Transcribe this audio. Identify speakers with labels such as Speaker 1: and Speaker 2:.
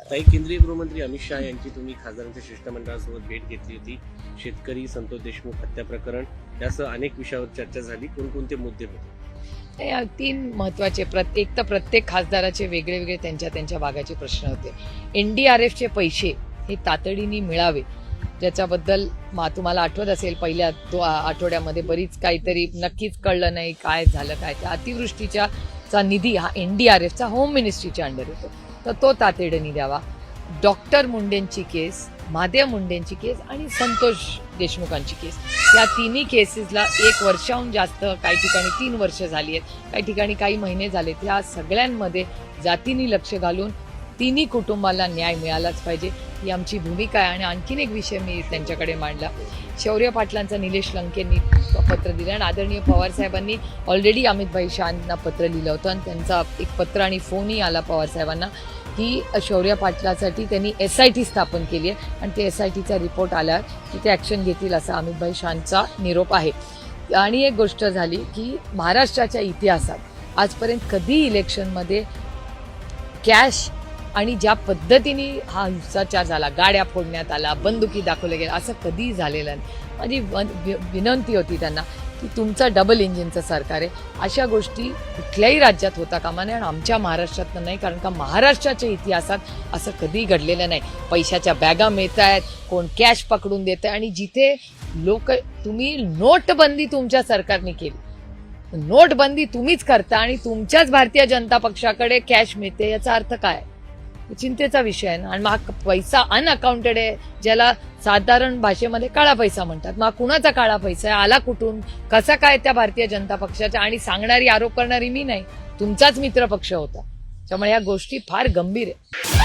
Speaker 1: करा
Speaker 2: काही केंद्रीय गृहमंत्री अमित शहा यांची तुम्ही खासदारांच्या शिष्टमंडळासोबत भेट घेतली होती. शेतकरी संतोष देशमुख हत्या प्रकरण यासह अनेक विषयावर चर्चा झाली. कोणकोणते मुद्दे होते?
Speaker 1: तीन महत्त्वाचे प्रत्येक तर प्रत्येक खासदाराचे वेगळे वेगळे त्यांच्या त्यांच्या भागाचे प्रश्न होते. एन डी आर एफचे पैसे हे तातडीने मिळावे. ज्याच्याबद्दल मा तुम्हाला आठवत असेल पहिल्या दो आठवड्यामध्ये बरीच काहीतरी नक्कीच कळलं नाही काय झालं काय? त्या अतिवृष्टीच्या चा निधी हा एन डी आर एफचा होम मिनिस्ट्रीच्या अंडर येतो तर तो तातडीने द्यावा. डॉक्टर मुंडेंची केस महादेव मुंडेंची केस आणि संतोष देशमुखांची केस. या तिन्ही केसेसला एक वर्षाहून जास्त काही ठिकाणी तीन वर्ष झाली आहेत. काही ठिकाणी काही महिने झालेत या सगळ्यांमध्ये जातीने लक्ष घालून तिन्ही कुटुंबाला न्याय मिळालाच पाहिजे. ही आमची भूमिका आहे आणि आणखीन एक विषय मी त्यांच्याकडे मांडला. शौर्य पाटलांचा निलेश लंकेंनी पत्र दिलं आणि आदरणीय पवारसाहेबांनी ऑलरेडी अमितभाई शहांना पत्र लिहिलं होतं आणि त्यांचा एक पत्र आणि फोनही आला पवारसाहेबांना की शौर्य पाटलासाठी त्यांनी एस आय टी स्थापन केली आहे आणि ते एस आय टीचा रिपोर्ट आल्यावर की ते ॲक्शन घेतील असा अमितभाई शहांचा निरोप आहे. आणि एक गोष्ट झाली की महाराष्ट्राच्या इतिहासात आजपर्यंत कधी इलेक्शनमध्ये कॅश आणि ज्या पद्धतीने हा हिंसाचार झाला गाड्या फोडण्यात आला बंदुकी दाखवल्या गेल्या असं कधीही झालेलं नाही. माझी विनंती होती त्यांना की तुमचं डबल इंजिनचं सरकार आहे. अशा गोष्टी कुठल्याही राज्यात होता कामा नये आणि आमच्या महाराष्ट्रात नाही कारण का महाराष्ट्राच्या इतिहासात असं कधी घडलेलं नाही. पैशाच्या बॅगा मिळत आहेत कोण कॅश पकडून देत आहे आणि जिथे लोक तुम्ही नोटबंदी तुमच्या सरकारने केली. नोटबंदी तुम्हीच करता आणि तुमच्याच भारतीय जनता पक्षाकडे कॅश मिळते याचा अर्थ काय? चिंतेचा विषय आहे ना. आणि मग पैसा अनअकाउंटेड आहे ज्याला साधारण भाषेमध्ये काळा पैसा म्हणतात. मग कुणाचा काळा पैसा आहे? आला कुठून? कसा काय त्या भारतीय जनता पक्षाच्या आणि सांगणारी आरोप करणारी मी नाही. तुमचाच मित्र पक्ष होता. त्यामुळे या गोष्टी फार गंभीर आहे